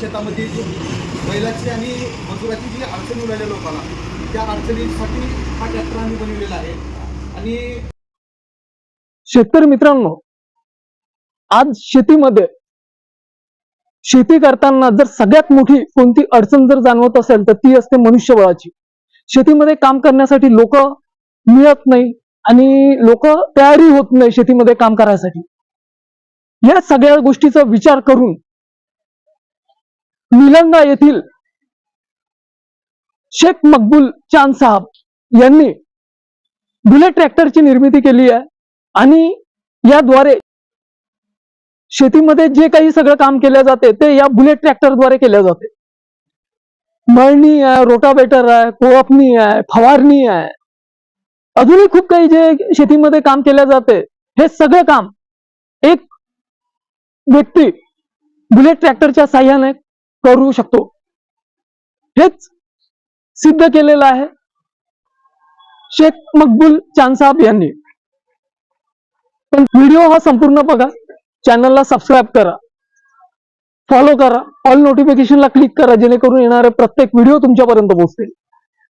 शेतामध्ये जी बैलाची आणि मजुराची जी अडचण उडाल्या लोकांना त्या अडचणीसाठी हा ट्रॅक्टर आम्ही बनवलेला आहे. आणि शेतकरी मित्रांनो आज शेतीमध्ये शेती करताना जर सगळ्यात मोठी कोणती अडचण जर जाणवत असेल तर ती असते मनुष्यबळाची. शेतीमध्ये काम करण्यासाठी लोक मिळत नाही आणि लोक तयारी होत नाही शेतीमध्ये काम करायसाठी. या सगळ्या गोष्टीचा विचार करून निलंगा येथील शेख मकबूल चांद साहब यांनी बुलेट ट्रॅक्टरची निर्मिती केली आहे आणि याद्वारे शेतीमध्ये जे काही सगळं काम केले जाते ते या बुलेट ट्रॅक्टरद्वारे केले जाते. मळणी आहे रोटावेटर आहे कोअपणी आहे फवारणी आहे. अजूनही खूप काही जे शेतीमध्ये काम केले जाते हे सगळं काम एक व्यक्ती बुलेट ट्रॅक्टरच्या साह्याने करू शकतो. हेच सिद्ध केलेलं आहे शेख मकबूल चांदसाब यांनी. पण व्हिडिओ हा संपूर्ण बघा. चॅनलला सबस्क्राईब करा. फॉलो करा. ऑल नोटिफिकेशनला क्लिक करा जेणेकरून येणारे प्रत्येक व्हिडिओ तुमच्यापर्यंत पोहोचतील.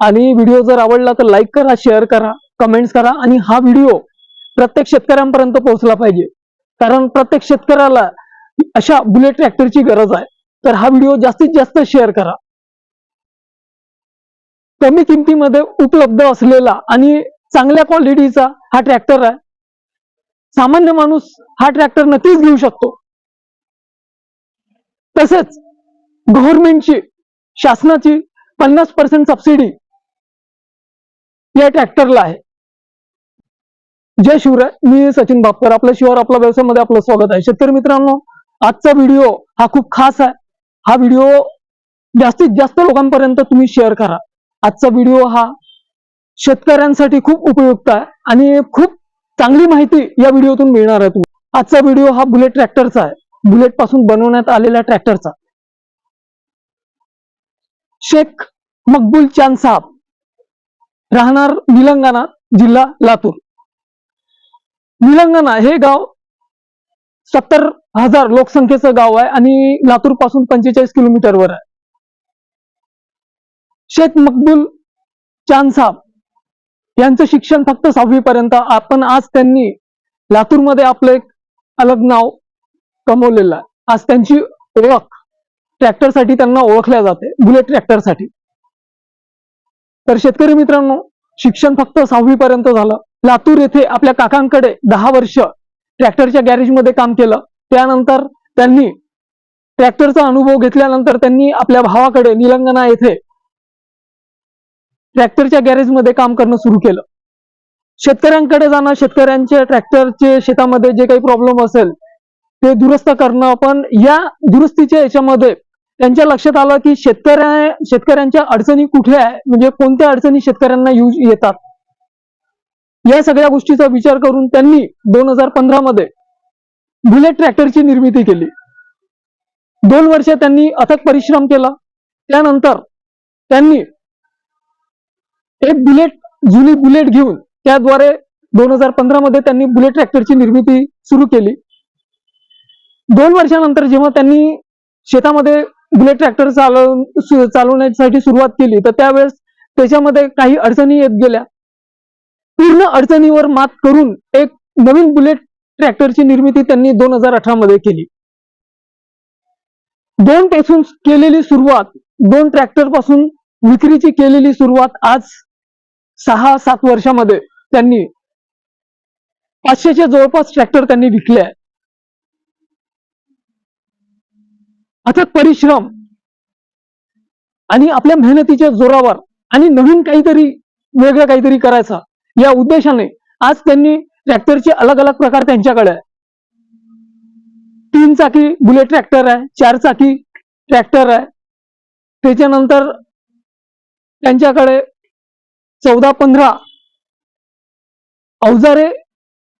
आणि व्हिडिओ जर आवडला तर लाईक करा शेअर करा कमेंट्स करा आणि हा व्हिडिओ प्रत्येक शेतकऱ्यांपर्यंत पोहोचला पाहिजे. कारण प्रत्येक शेतकऱ्याला अशा बुलेट ट्रॅक्टरची गरज आहे. तर हा व्हिडिओ जास्तीत जास्त शेअर करा. कमी किमतीमध्ये उपलब्ध असलेला आणि चांगल्या क्वालिटीचा हा ट्रॅक्टर आहे. सामान्य माणूस हा ट्रॅक्टर नक्कीच घेऊ शकतो. तसेच गव्हर्नमेंटची शासनाची पन्नास पर्सेंट सबसिडी या ट्रॅक्टरला आहे. जय शिवराय मी सचिन बापकर. आपल्या शिवार आपल्या व्यवसायामध्ये आपलं स्वागत आहे. शेतकरी मित्रांनो आजचा व्हिडिओ हा खूप खास आहे. हा व्हिडिओ जास्तीत जास्त लोकांपर्यंत तुम्ही शेअर करा. आजचा व्हिडिओ हा शेतकऱ्यांसाठी खूप उपयुक्त आहे आणि खूप चांगली माहिती या व्हिडिओतून मिळणार आहे तुम्ही आजचा व्हिडिओ हा बुलेट ट्रॅक्टरचा आहे. बुलेटपासून बनवण्यात आलेल्या ट्रॅक्टरचा शेख मकबूल चांद साहब राहणार निलंगणा जिल्हा लातूर. निलंगणा हे गाव सत्तर हजार लोकसंख्येचं गाव आहे आणि लातूरपासून पंचेचाळीस किलोमीटरवर आहे. शेख मकबूल चांद यांचं शिक्षण फक्त सहावी पर्यंत आपण आज त्यांनी लातूरमध्ये आपलं एक अलग नाव कमवलेलं आहे. आज त्यांची ओळख ट्रॅक्टरसाठी त्यांना ओळखल्या जाते बुलेट ट्रॅक्टरसाठी. तर शेतकरी मित्रांनो शिक्षण फक्त सहावी पर्यंत झालं. लातूर येथे आपल्या काकांकडे दहा वर्ष ट्रॅक्टरच्या गॅरेजमध्ये काम केलं. त्यानंतर त्यांनी ट्रॅक्टरचा अनुभव घेतल्यानंतर त्यांनी आपल्या भावाकडे निलंगणा येथे ट्रॅक्टरच्या गॅरेजमध्ये काम करणं सुरू केलं. शेतकऱ्यांकडे जाणं शेतकऱ्यांच्या ट्रॅक्टरचे शेतामध्ये जे काही प्रॉब्लेम असेल ते दुरुस्त करणं. पण या दुरुस्तीच्या याच्यामध्ये त्यांच्या लक्षात आलं की शेतकऱ्या शेतकऱ्यांच्या अडचणी कुठे आहे म्हणजे कोणत्या अडचणी शेतकऱ्यांना यूज येतात? या सगळ्या गोष्टीचा विचार करून त्यांनी दोन हजार पंधरा मध्ये बुलेट ट्रॅक्टरची निर्मिती केली. दोन वर्ष त्यांनी अथक परिश्रम केला. त्यानंतर त्यांनी एक बुलेट जुनी बुलेट घेऊन त्याद्वारे दोन हजार पंधरा मध्ये त्यांनी बुलेट ट्रॅक्टरची निर्मिती सुरू केली. दोन वर्षानंतर जेव्हा त्यांनी शेतामध्ये बुलेट ट्रॅक्टर चालव चालवण्यासाठी सुरुवात केली तर त्यावेळेस त्याच्यामध्ये काही अडचणी येत गेल्या. पूर्ण अडचणीवर मात करून एक नवीन बुलेट ट्रॅक्टरची निर्मिती त्यांनी दोन हजार अठरा मध्ये केली. दोन पासून केलेली सुरुवात दोन ट्रॅक्टरपासून विक्रीची केलेली सुरुवात आज सहा सात वर्षामध्ये त्यांनी पाचशेच्या जवळपास ट्रॅक्टर त्यांनी विकले आहे अथक परिश्रम आणि आपल्या मेहनतीच्या जोरावर आणि नवीन काहीतरी वेगळं काहीतरी करायचं या उद्देशाने आज त्यांनी ट्रॅक्टरचे अलग अलग प्रकार त्यांच्याकडे. आहे तीन चाकी बुलेट ट्रॅक्टर आहे चार चाकी ट्रॅक्टर आहे. त्याच्यानंतर त्यांच्याकडे चौदा पंधरा अवजारे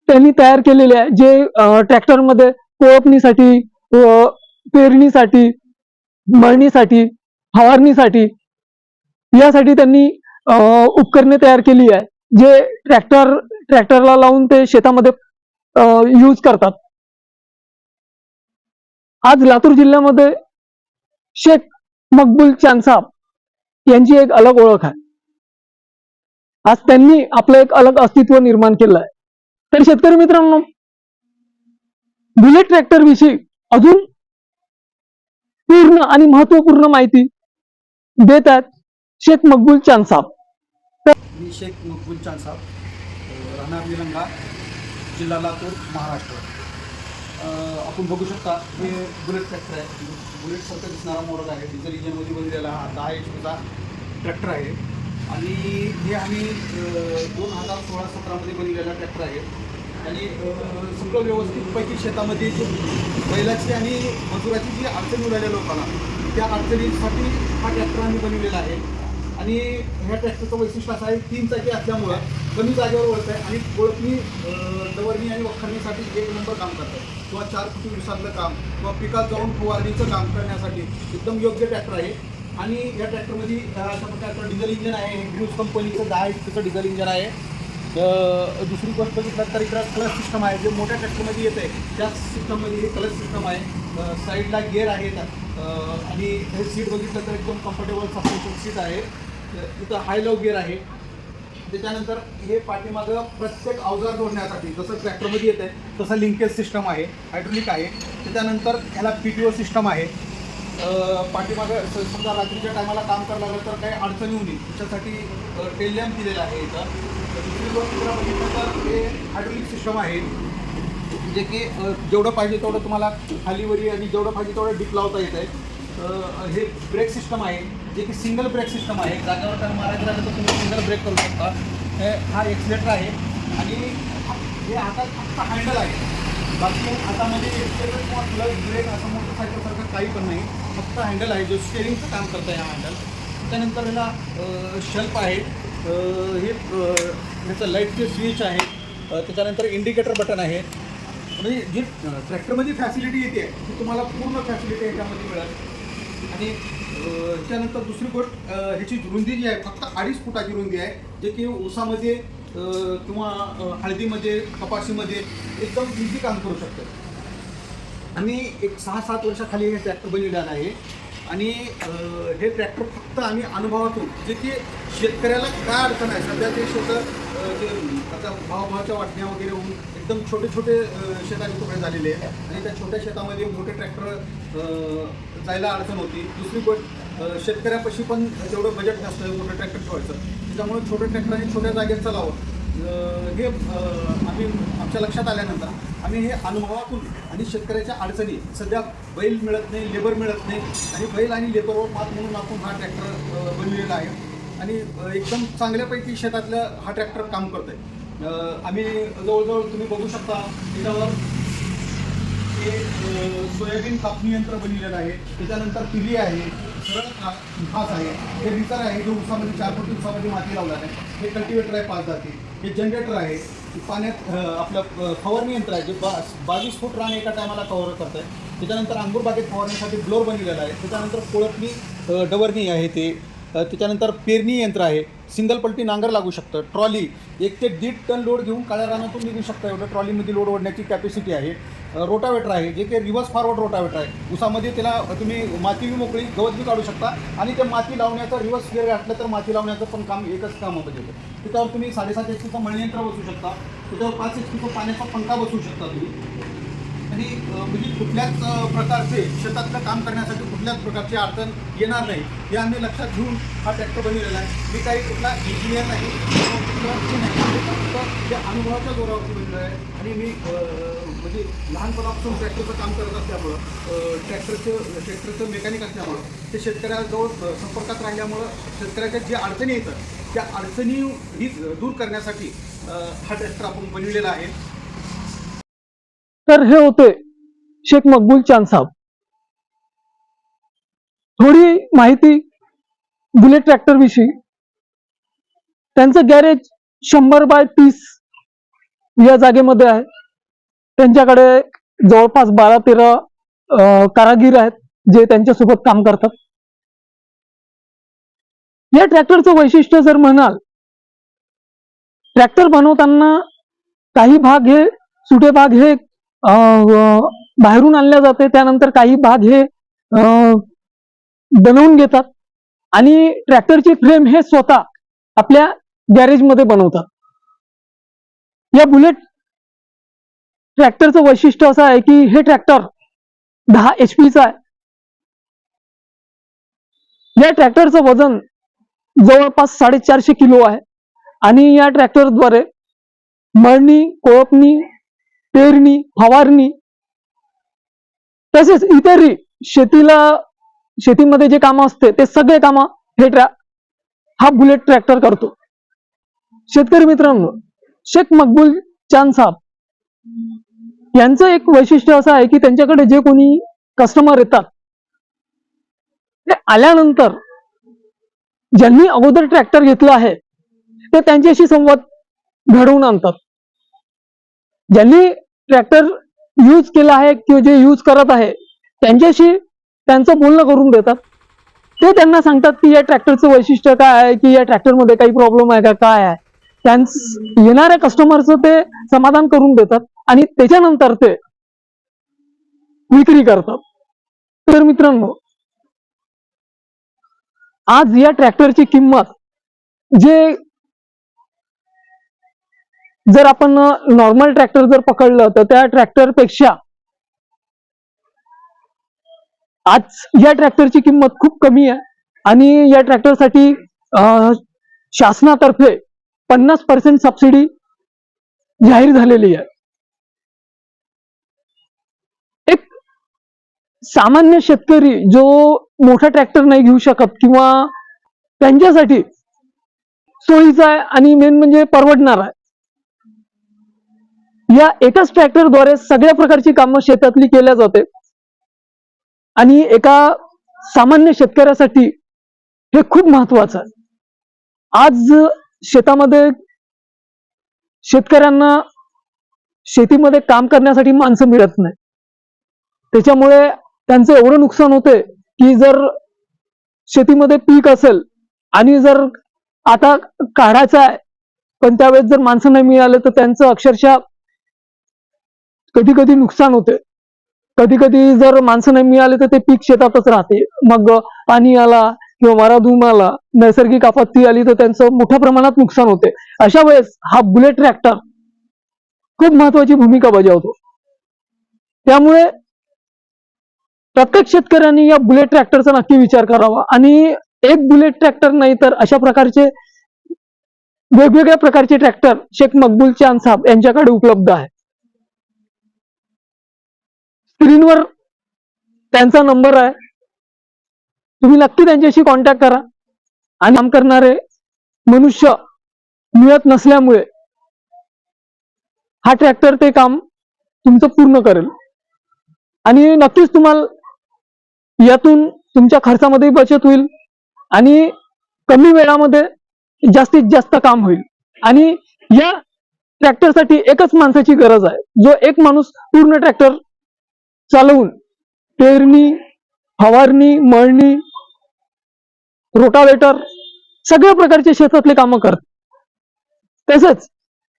त्यांनी तयार केलेले आहे जे ट्रॅक्टरमध्ये कोळपणीसाठी व पेरणीसाठी मळणीसाठी फवारणीसाठी यासाठी त्यांनी उपकरणे तयार केली आहे. जे ट्रॅक्टर ट्रॅक्टरला लावून ते शेतामध्ये यूज करतात. आज लातूर जिल्ह्यामध्ये शेख मकबूल चानसाब यांची एक अलग ओळख आहे. आज त्यांनी आपलं एक अलग अस्तित्व निर्माण केलं आहे तर शेतकरी मित्रांनो बुलेट ट्रॅक्टर विषयी अजून पूर्ण आणि महत्त्वपूर्ण माहिती देत आहेत शेख मकबूल चानसाब शेख मकबूल चांद साहेब राहणार निलंगा जिल्हा लातूर महाराष्ट्र. आपण बघू शकता हे बुलेट ट्रॅक्टर आहे. बुलेटसारखं दिसणारा मॉडल आहे. डिझेल इंजिनमध्ये बनलेला हा दहा एच पीचा ट्रॅक्टर आहे. आणि हे आम्ही दोन हजार सोळा सतरामध्ये बनवलेला ट्रॅक्टर आहे. आणि सगळं व्यवस्थितपैकी शेतामध्ये बैलाची आणि मजुराची जी अडचणी उरायल्या लोकांना त्या अडचणीसाठी हा ट्रॅक्टर आम्ही बनवलेला आहे. आणि ह्या ट्रॅक्टरचं वैशिष्ट्य असं आहे तीन चाकी असल्यामुळं कमी जागेवर वळत आहे आणि ओळखणी दवरणी आणि वखरणीसाठी एक नंबर काम करत आहे किंवा चार फुटी विसातलं काम किंवा पिकात जाऊन फवारणीचं काम करण्यासाठी एकदम योग्य ट्रॅक्टर आहे. आणि या ट्रॅक्टरमध्ये अशा प्रकारचं डिझेल इंजन आहे ग्रुज कंपनीचं दहा इंचचं डिझेल इंजन आहे. दुसरी गोष्ट बघितलं तर इकडं क्लच सिस्टम आहे जे मोठ्या ट्रॅक्टरमध्ये येत आहे त्याच सिस्टममध्ये हे क्लच सिस्टम आहे. साईडला गिअर आहेत आणि हे सीट बघितलं तर एकदम कम्फर्टेबल सस्पेन्शन सीट आहे. इथं हाय लव गिअर आहे. त्याच्यानंतर हे पाठीमागं प्रत्येक अवजार जोडण्यासाठी जसं ट्रॅक्टरमध्ये येत आहे तसं लिंकेज सिस्टम आहे हायड्रोलिक आहे. त्याच्यानंतर ह्याला पी टी ओ सिस्टम आहे. पाठीमागं समजा रात्रीच्या टायमाला काम करायला लागलं तर काही अडचणी नये. त्याच्यासाठी टेल लॅम्प आहे इथं. तर दुसरी बघितलं तर हे हायड्रोलिक सिस्टम आहे. जे की जेवढं पाहिजे तेवढं तुम्हाला खालीवरी आणि जेवढं पाहिजे तेवढं डिप लावता येत आहे हे ब्रेक सिस्टम आहे जे की सिंगल ब्रेक सिस्टम आहे. जागेवर त्याला मारायचं झालं तर तुम्ही सिंगल ब्रेक करू शकता. हे हा एक्सिलेटर आहे. आणि हे हातात फक्त हँडल आहे. बाकी हातामध्ये एक्सिलेटर किंवा क्लच ब्रेक असं मोटरसायकलसारखं काही पण नाही. फक्त हँडल आहे जो स्टेरिंगचं काम करतं आहे हा हँडल त्यानंतर ह्याला शेल्फ आहे. हे ह्याचं लाईटचे स्विच आहे. त्याच्यानंतर इंडिकेटर बटन आहे. म्हणजे जी ट्रॅक्टरमध्ये फॅसिलिटी येते ती तुम्हाला पूर्ण फॅसिलिटी याच्यामध्ये मिळेल. आणि त्यानंतर दुसरी गोष्ट ह्याची रुंदी जी आहे फक्त अडीच फुटाची रुंदी आहे जे की ऊसामध्ये किंवा हळदीमध्ये कपाशीमध्ये एकदम इझी काम करू शकतं. आम्ही एक सहा सात वर्षाखाली हे ट्रॅक्टर बनलेलं आहे. आणि हे ट्रॅक्टर फक्त आम्ही अनुभवातून जे की शेतकऱ्याला काय अडचण आहे सध्या ते शेतं जे आता भावभावाच्या वाटण्या वगैरे होऊन एकदम छोटे छोटे शेताचे तुकडे झालेले आहेत. आणि त्या छोट्या शेतामध्ये मोठे ट्रॅक्टर जायला अडचण होती. दुसरी गोष्ट शेतकऱ्यापाशी पण तेवढं बजेट नसतं मोठं ट्रॅक्टर ठेवायचं. त्याच्यामुळे छोटं ट्रॅक्टर आणि छोट्या जागेत चालावं. हे आम्ही आमच्या लक्षात आल्यानंतर आम्ही हे अनुभवातून आणि शेतकऱ्याच्या अडचणी सध्या बैल मिळत नाही लेबर मिळत नाही. आणि बैल आणि लेबरवर मात म्हणून आपण हा ट्रॅक्टर बनवलेला आहे. आणि एकदम चांगल्यापैकी शेतातलं हा ट्रॅक्टर काम करत आहे आम्ही जवळजवळ तुम्ही बघू शकता त्याच्यावर सोयाबीन कापणी यंत्र बनलेलं आहे. त्याच्यानंतर पिली आहे सरळ घास खास आहे. हे रितर आहे जो उसामध्ये चार फूट उसामध्ये माती लावला आहे. हे कल्टिवेटर आहे पाच जाती. हे जनरेटर आहे. पाण्यात आपलं फवारणी यंत्र आहे जे बा बावीस फूट रान एका टायमाला कव्हर करत आहे. त्याच्यानंतर अंगूर बागेत फवारणीसाठी ब्लोअर बनलेला आहे. त्याच्यानंतर कोळपणी डवरणी आहे ते. त्याच्यानंतर पेरणी यंत्र आहे. सिंगल पलटी नांगर लागू शकतं. ट्रॉली एक ते दीड टन लोड घेऊन काळ्या रानातून निघू शकतं. एवढं ट्रॉलीमध्ये लोड ओढण्याची कॅपॅसिटी आहे. रोटावेटर आहे जे काही रिव्हर्स फॉरवर्ड रोटावेटर आहे. उसामध्ये त्याला तुम्ही माती बी मोकळी गवत बी काढू शकता आणि ते माती लावण्याचं रिव्हर्स गिअर घातलं तर माती लावण्याचं पण काम एकच कामामध्ये येतं त्याच्यावर तुम्ही साडेसात एच पीचं मळणीयंत्र बसू शकता. त्याच्यावर पाच एच पीचं पाण्याचा पंखा बसू शकता तुम्ही. म्हणजे, आणि म्हणजे कुठल्याच प्रकारचे शेतातलं काम करण्यासाठी कुठल्याच प्रकारची अडचण येणार नाही. हे आम्ही लक्षात घेऊन हा ट्रॅक्टर बनवलेला आहे. मी काही कुठला इंजिनियर नाही किंवा फक्त त्या अनुभवाच्या जोरावरती बनलेलं आहे. आणि मी म्हणजे लहानपणापासून ट्रॅक्टरचं काम करत असल्यामुळं ट्रॅक्टरचं ट्रॅक्टरचं मेकॅनिक असल्यामुळं ते शेतकऱ्याजवळ संपर्कात राहिल्यामुळं शेतकऱ्याच्या ज्या अडचणी येतात त्या अडचणी ही दूर करण्यासाठी हा ट्रॅक्टर आपण बनवलेला आहे. तर हे होते शेख मकबूल चांद साहब थोडी माहिती बुलेट ट्रॅक्टर विषयी. त्यांचं गॅरेज शंभर बाय तीस या जागेमध्ये आहे. त्यांच्याकडे जवळपास बारा तेरा कारागीर आहेत जे त्यांच्यासोबत काम करतात. या ट्रॅक्टरचं वैशिष्ट्य जर म्हणाल ट्रॅक्टर बनवताना काही भाग हे सुटे भाग हे बाहेरून आणल्या जाते. त्यानंतर काही भाग हे बनवून घेतात. आणि ट्रॅक्टरची फ्रेम हे स्वतः आपल्या गॅरेजमध्ये बनवतात. या बुलेट ट्रॅक्टरचं वैशिष्ट्य असं आहे की हे ट्रॅक्टर दहा एच पीचं आहे. या ट्रॅक्टरचं वजन जवळपास साडेचारशे किलो आहे. आणि या ट्रॅक्टरद्वारे मळणी कोळपणी पेरणी फवारणी तसेच इतरही शेतीला शेतीमध्ये जे कामं असते ते सगळे कामं हे ट्रॅ हा बुलेट ट्रॅक्टर करतो. शेतकरी मित्रांनो शेख मकबूल चांद साहेब यांचं एक वैशिष्ट्य असं आहे की त्यांच्याकडे जे कोणी कस्टमर येतात ते आल्यानंतर ज्यांनी अगोदर ट्रॅक्टर घेतलं आहे ते त्यांच्याशी संवाद घडवून आणतात. ज्यांनी ट्रॅक्टर यूज केला आहे किंवा जे यूज करत आहे त्यांच्याशी त्यांचं बोलणं करून देतात. ते त्यांना सांगतात की या ट्रॅक्टरचं वैशिष्ट्य काय आहे की या ट्रॅक्टरमध्ये काही प्रॉब्लेम आहे का काय आहे? त्यांच येणाऱ्या कस्टमरचं ते समाधान करून देतात आणि त्याच्यानंतर ते विक्री करतात. तर मित्रांनो आज या ट्रॅक्टरची किंमत जे जर आपण नॉर्मल ट्रॅक्टर जर पकडलं तर त्या ट्रॅक्टरपेक्षा आज या ट्रॅक्टरची किंमत खूप कमी आहे. आणि या ट्रॅक्टरसाठी शासनातर्फे पन्नास पर्सेंट सबसिडी जाहीर झालेली आहे. एक सामान्य शेतकरी जो मोठा ट्रॅक्टर नाही घेऊ शकत किंवा त्यांच्यासाठी सोयीचा आहे आणि मेन म्हणजे परवडणार आहे. या एकाच ट्रॅक्टरद्वारे सगळ्या प्रकारची कामं शेतातली केल्या जाते. आणि एका सामान्य शेतकऱ्यासाठी हे खूप महत्वाचं आहे. आज शेतामध्ये शेतकऱ्यांना शेतीमध्ये काम करण्यासाठी माणसं मिळत नाही. त्याच्यामुळे त्यांचं एवढं नुकसान होते की जर शेतीमध्ये पीक असेल आणि जर आता काढायचं आहे पण त्यावेळेस जर माणसं नाही मिळाले तर त्यांचं अक्षरशः कधी कधी नुकसान होते. कधी कधी जर माणसं नाही मिळाले तर ते पीक शेतातच राहते. मग पाणी आला किंवा माराधूम आला नैसर्गिक आपत्ती आली तर त्यांचं मोठ्या प्रमाणात नुकसान होते. अशा वेळेस हा बुलेट ट्रॅक्टर खूप महत्वाची भूमिका बजावतो. त्यामुळे प्रत्येक शेतकऱ्यांनी या बुलेट ट्रॅक्टरचा नक्की विचार करावा. आणि एक बुलेट ट्रॅक्टर नाही तर अशा प्रकारचे वेगवेगळ्या प्रकारचे ट्रॅक्टर शेख मकबूल चांद साहेब यांच्याकडे उपलब्ध आहे. स्क्रीनवर त्यांचा नंबर आहे. तुम्ही नक्की त्यांच्याशी कॉन्टॅक्ट करा. आणि काम करणारे मनुष्य मिळत नसल्यामुळे हा ट्रॅक्टर ते काम तुमचं पूर्ण करेल. आणि नक्कीच तुम्हाला यातून तुमच्या खर्चामध्ये बचत होईल आणि कमी वेळामध्ये जास्तीत जास्त काम होईल. आणि या ट्रॅक्टरसाठी एकच माणसाची गरज आहे. जो एक माणूस पूर्ण ट्रॅक्टर चालवून पेरणी फवारणी मळणी रोटावेटर सगळ्या प्रकारचे शेतातले कामं करत. तसेच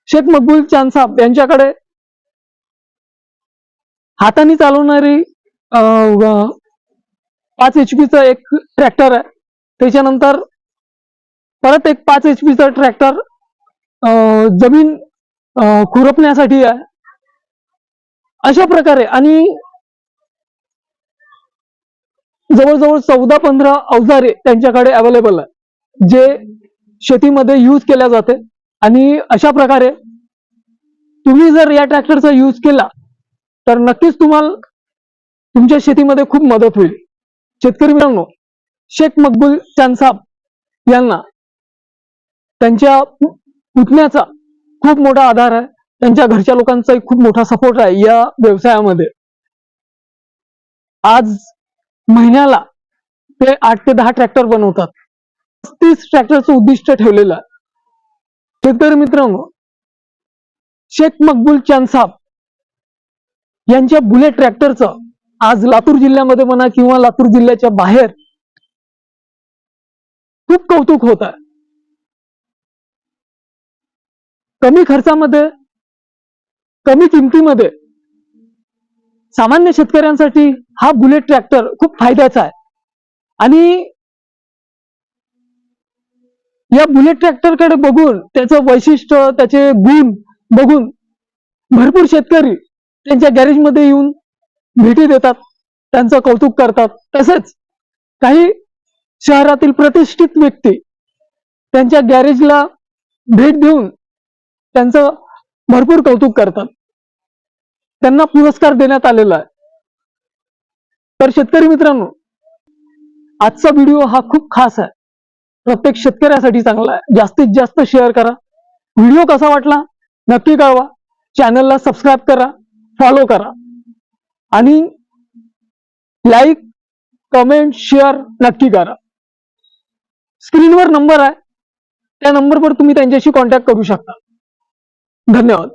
शेख मकबूल चांद साहेब यांच्याकडे हाताने चालवणारी पाच एच पीचा एक ट्रॅक्टर आहे. त्याच्यानंतर परत एक पाच एच पीचा ट्रॅक्टर जमीन खुरपण्यासाठी आहे. अशा प्रकारे आणि जवळजवळ चौदा पंधरा अवजारे त्यांच्याकडे अवेलेबल आहे जे शेतीमध्ये यूज केल्या जाते. आणि अशा प्रकारे तुम्ही जर या ट्रॅक्टरचा यूज केला तर नक्कीच तुम्हाला तुमच्या शेतीमध्ये खूप मदत होईल. शेतकरी मित्रांनो शेख मकबूल चांद यांना त्यांच्या पुतण्याचा खूप मोठा आधार आहे. त्यांच्या घरच्या लोकांचाही खूप मोठा सपोर्ट आहे या व्यवसायामध्ये. आज महिन्याला ते आठ ते दहा ट्रॅक्टर बनवतात. तीस ट्रॅक्टरचं उद्दिष्ट ठेवलेलं आहे. तर मित्रांनो शेख मकबूल चांद साहेब यांच्या बुलेट ट्रॅक्टरचं आज लातूर जिल्ह्यामध्ये म्हणा किंवा लातूर जिल्ह्याच्या बाहेर खूप कौतुक होत आहे. कमी खर्चामध्ये कमी किमतीमध्ये सामान्य शेतकऱ्यांसाठी हा बुलेट ट्रॅक्टर खूप फायद्याचा आहे. आणि या बुलेट ट्रॅक्टरकडे बघून त्याचं वैशिष्ट्य त्याचे गुण बघून भरपूर शेतकरी त्यांच्या गॅरेजमध्ये येऊन भेटी देतात त्यांचं कौतुक करतात. तसेच काही शहरातील प्रतिष्ठित व्यक्ती त्यांच्या गॅरेजला भेट देऊन त्यांचं भरपूर कौतुक करतात. त्यांना पुरस्कार देण्यात आलेला आहे. तर शेतकरी मित्रांनो आजचा व्हिडिओ हा खूप खास आहे. प्रत्येक शेतकऱ्यासाठी चांगला आहे. जास्तीत जास्त शेअर करा. व्हिडिओ कसा वाटला? नक्की कळवा. चॅनलला सबस्क्राईब करा. फॉलो करा. आणि लाईक कमेंट शेअर नक्की करा. स्क्रीनवर नंबर आहे. त्या नंबरवर तुम्ही त्यांच्याशी कॉन्टॅक्ट करू शकता. धन्यवाद.